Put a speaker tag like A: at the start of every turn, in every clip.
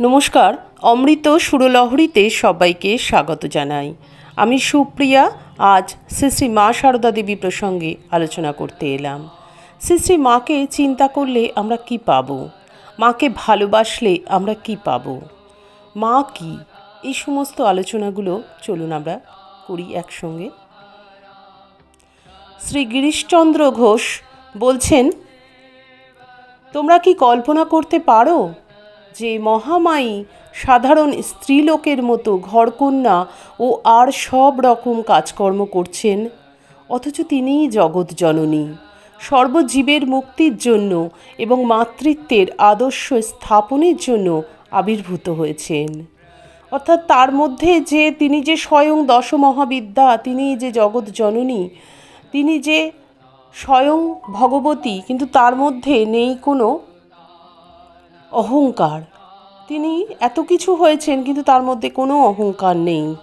A: নমস্কার, অমৃত সুরলহরীতে সবাইকে স্বাগত জানাই। আমি সুপ্রিয়া, আজ শ্রী শ্রী মা সারদা দেবী প্রসঙ্গে আলোচনা করতে এলাম। শ্রী শ্রী মাকে চিন্তা করলে আমরা কি পাবো? মাকে ভালোবাসলে আমরা কি পাবো? মা কি? এই সমস্ত আলোচনাগুলো চলুন আমরা করি একসঙ্গে। শ্রী গিরিশচন্দ্র ঘোষ বলছেন, তোমরা কি কল্পনা করতে পারো যে মহামায়ী সাধারণ স্ত্রীলোকের মতো ঘরকন্যা ও আর সব রকম কাজকর্ম করছেন? অথচ তিনিই জগৎ জননী। সর্বজীবের মুক্তির জন্য এবং মাতৃত্বের আদর্শ স্থাপনের জন্য আবির্ভূত হয়েছেন। অর্থাৎ তার মধ্যে যে তিনি যে স্বয়ং দশমহাবিদ্যা তিনি যে জগৎ জননী তিনি যে স্বয়ং ভগবতী, কিন্তু তার মধ্যে নেই কোনো অহংকার। তিনি এত কিছু হয়েছেন, কিন্তু তার মধ্যে কোনো অহংকার নেই।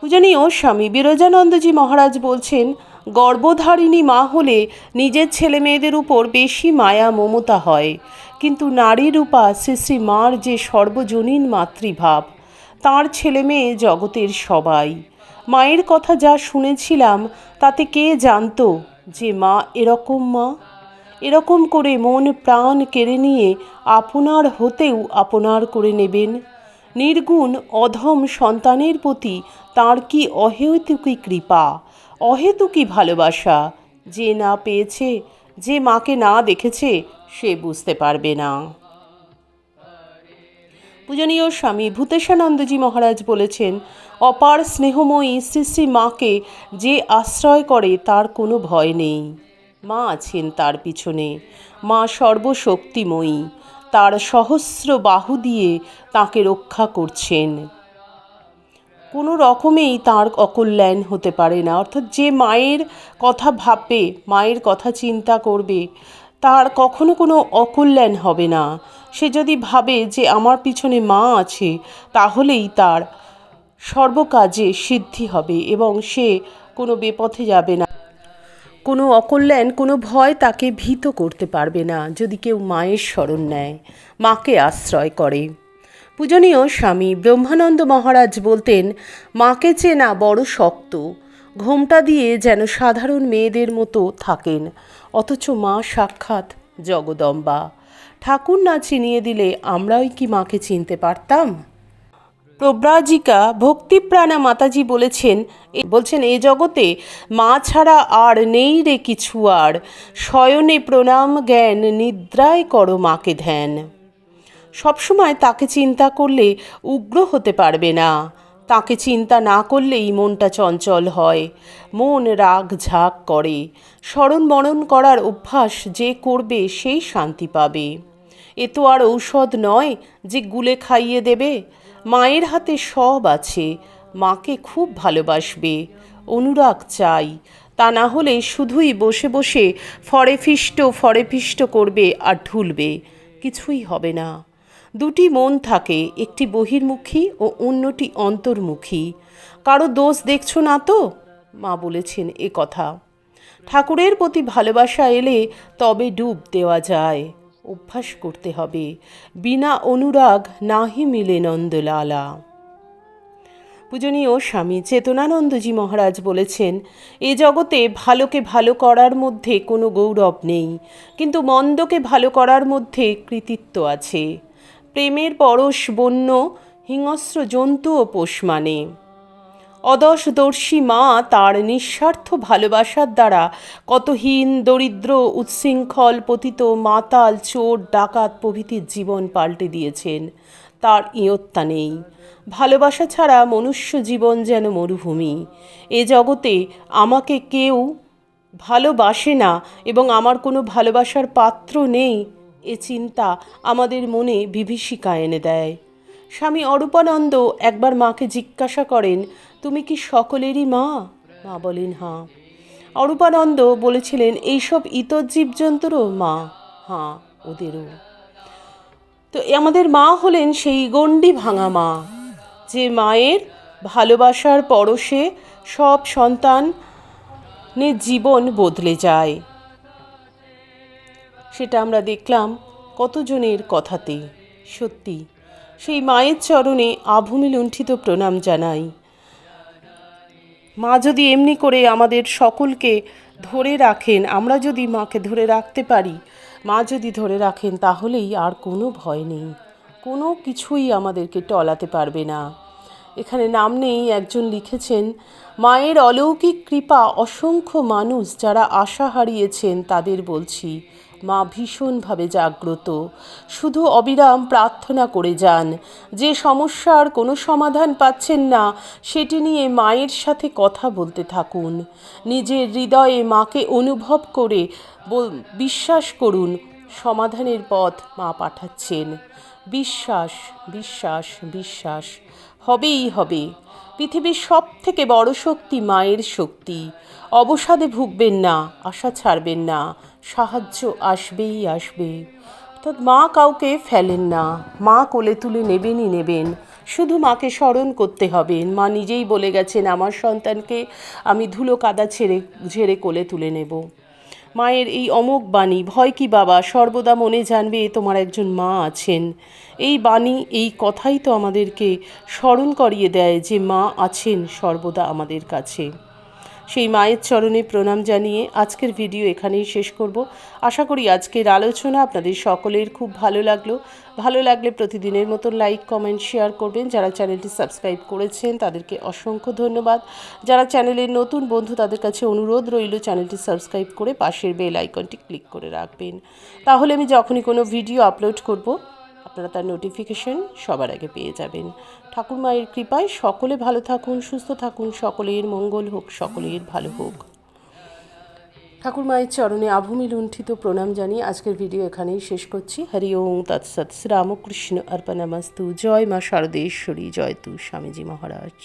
A: পূজনীয় স্বামী বিরজানন্দজি মহারাজ বলছেন, গর্ভধারিণী মা হলে নিজের ছেলে মেয়েদের উপর বেশি মায়া মমতা হয়। কিন্তু নারী রূপা শ্রী শ্রী মার যে সর্বজনীন মাতৃভাব, তাঁর ছেলে মেয়ে জগতের সবাই। মায়ের কথা যা শুনেছিলাম, তাতে কে জানতো যে মা এরকম মা? এরকম করে মন প্রাণ কেড়ে নিয়ে আপনার হতেও আপনার করে নেবেন। নির্গুণ অধম সন্তানের প্রতি তাঁর কি অহেতুকি কৃপা? অহেতুকি ভালোবাসা যে না পেয়েছে, যে মাকে না দেখেছে, সে বুঝতে পারবে না। পূজনীয় স্বামী ভূতেশানন্দজি মহারাজ বলেছেন, অপার স্নেহময়ী শ্রী শ্রী মাকে যে আশ্রয় করে তার কোনো ভয় নেই। মা আছেন তার পিছনে। মা সর্বশক্তিময়ী। তার সহস্র বাহু দিয়ে তাকে রক্ষা করছেন। কোনো রকমেই তার অকল্যাণ হতে পারে না। অর্থাৎ যে মায়ের কথা ভাববে, মায়ের কথা চিন্তা করবে তার কখনো কোনো অকল্যাণ হবে না। সে যদি ভাবে যে আমার পিছনে মা আছে, তাহলেই তার সর্বকাজে সিদ্ধি হবে এবং সে কোনো বেপথে যাবে না। কোনো অকল্যাণ, কোনো ভয় তাকে ভীত করতে পারবে না যদি কেউ মায়ের স্মরণ নেয়, মাকে আশ্রয় করে। পূজনীয় স্বামী ব্রহ্মানন্দ মহারাজ বলতেন, মাকে চেনা বড় শক্ত ঘোমটা দিয়ে যেন সাধারণ মেয়েদের মতো থাকেন। অথচ মা সাক্ষাৎ জগদম্বা। ঠাকুর না চিনিয়ে দিলে আমরাই কি মাকে চিনতে পারতাম? প্রব্রাজিকা ভক্তিপ্রাণা মাতাজি বলেছেন বলছেন, এ জগতে মা ছাড়া আর নেই রে কিছু আর। শয়নে প্রণাম, জ্ঞান নিদ্রায় করো মাকে ধ্যান। সবসময় তাকে চিন্তা করলে উগ্র হতে পারবে না। তাকে চিন্তা না করলেই মনটা চঞ্চল হয়। মন রাগ ঝাঁক করে। স্মরণ মরণ করার অভ্যাস যে করবে সেই শান্তি পাবে। এ তো আর ঔষধ নয় যে গুলে খাইয়ে দেবে। মায়ের হাতে সব আছে। মাকে খুব ভালোবাসবে। অনুরাগ চাই। তা না হলে শুধুই বসে বসে ফরেফিষ্ট ফরেফিষ্ট করবে আর ঢুলবে। কিছুই হবে না। দুটি মন থাকে, একটি বহির্মুখী ও অন্যটি অন্তর্মুখী। কারও দোষ দেখছ না তো? মা বলেছেন এ কথা। ঠাকুরের প্রতি ভালোবাসা এলে তবে ডুব দেওয়া যায়। অভ্যাস করতে হবে। বিনা অনুরাগ নাহি মিলে নন্দলালা। পূজনীয় স্বামী চেতনানন্দজি মহারাজ বলেছেন, এ জগতে ভালোকে ভালো করার মধ্যে কোনো গৌরব নেই, কিন্তু মন্দকে ভালো করার মধ্যে কৃতিত্ব আছে। প্রেমের পরশ বন্য, হিংস্র জন্তু ও পোষ মানে। অদশদর্শী মা তার নিঃস্বার্থ ভালোবাসার দ্বারা কতহীন, দরিদ্র, উচ্ছৃঙ্খল, পতিত, মাতাল, চোর, ডাকাত প্রভৃতির জীবন পাল্টে দিয়েছেন। তার ইয়ত্তা নেই। ভালোবাসা ছাড়া মনুষ্য জীবন যেন মরুভূমি। এ জগতে আমাকে কেউ ভালোবাসে না এবং আমার কোনো ভালোবাসার পাত্র নেই। এ চিন্তা আমাদের মনে বিভীষিকা এনে দেয়। স্বামী অরূপানন্দ একবার মাকে জিজ্ঞাসা করেন, তুমি কি সকলেরই মা? মা বলেন হাঁ অরূপানন্দ বলেছিলেন, এইসব ইতর জীবজন্তুরও মা। হাঁ ওদেরও। তো আমাদের মা হলেন সেই গণ্ডি ভাঙা মা, যে মায়ের ভালোবাসার পরশে সব সন্তান নে জীবন বদলে যায়। সেটা আমরা দেখলাম কতজনের কথাতে সত্যি, সেই মায়ের চরণে আভূমি লুণ্ঠিত প্রণাম জানাই। মা যদি এমনি করে আমাদের সকলকে ধরে রাখেন, আমরা যদি মাকে ধরে রাখতে পারি, মা যদি ধরে রাখেন, তাহলেই আর কোনো ভয় নেই। কোনো কিছুই আমাদেরকে টলাতে পারবে না। এখানে নাম নেই, একজন লিখেছেন, মায়ের অলৌকিক কৃপা অসংখ্য মানুষ যারা আশা হারিয়েছেন তাদের বলছি মা ভীষণভাবে জাগ্রত। শুধু অবিরাম প্রার্থনা করে যান। যে সমস্যার কোনো সমাধান পাচ্ছেন না, সেটি নিয়ে মায়ের সাথে কথা বলতে থাকুন। নিজের হৃদয়ে মাকে অনুভব করে বিশ্বাস করুন, সমাধানের পথ মা পাঠাচ্ছেন। বিশ্বাস বিশ্বাস বিশ্বাস, হবেই হবে। পৃথিবীর সব থেকে বড় শক্তি মায়ের শক্তি। অবসাদে ভুগবেন না, আশা ছাড়বেন না। সাহায্য আসবেই আসবে। অর্থাৎ মা কাউকে ফেলেন না। মা কোলে তুলে নেবেনই নেবেন। শুধু মাকে স্মরণ করতে হবে। মা নিজেই বলে গেছেন, আমার সন্তানকে আমি ধুলো কাদা ছেড়ে, ঝেড়ে কোলে তুলে নেব। মায়ের এই অমোঘ বাণী, ভয় কি বাবা? সর্বদা মনে জানবে তোমার একজন মা আছেন। এই বাণী, এই কথাই তো আমাদেরকে স্মরণ করিয়ে দেয় যে মা আছেন সর্বদা আমাদের কাছে। সেই মায়ের চরণে প্রণাম জানিয়ে আজকের ভিডিও এখানেই শেষ করব। আশা করি আজকের আলোচনা আপনাদের সকলের খুব ভালো লাগল। ভালো লাগলে প্রতিদিনের মতো লাইক, কমেন্ট, শেয়ার করবেন। যারা চ্যানেলটি সাবস্ক্রাইব করেছেন, তাদেরকে অসংখ্য ধন্যবাদ। যারা চ্যানেলের নতুন বন্ধু, তাদের কাছে অনুরোধ রইল চ্যানেলটি সাবস্ক্রাইব করে পাশের বেল আইকনটি ক্লিক করে রাখবেন। তাহলে আমি যখনই কোনো ভিডিও আপলোড করব আপনারা তার নোটিফিকেশন সবার আগে পেয়ে যাবেন। ঠাকুর মায়ের কৃপায় সকলে ভালো থাকুন, সুস্থ থাকুন, সকলের মঙ্গল হোক, সকলের ভালো হোক। ঠাকুর মায়ের চরণে আভূমি লুণ্ঠিত প্রণাম জানিয়ে আজকের ভিডিও এখানেই শেষ করছি। হরি ওম তৎসৎ শ্রী রামকৃষ্ণ অর্পণামাস্তু জয় মা শারদেশ্বরী, জয় তু স্বামীজি মহারাজ।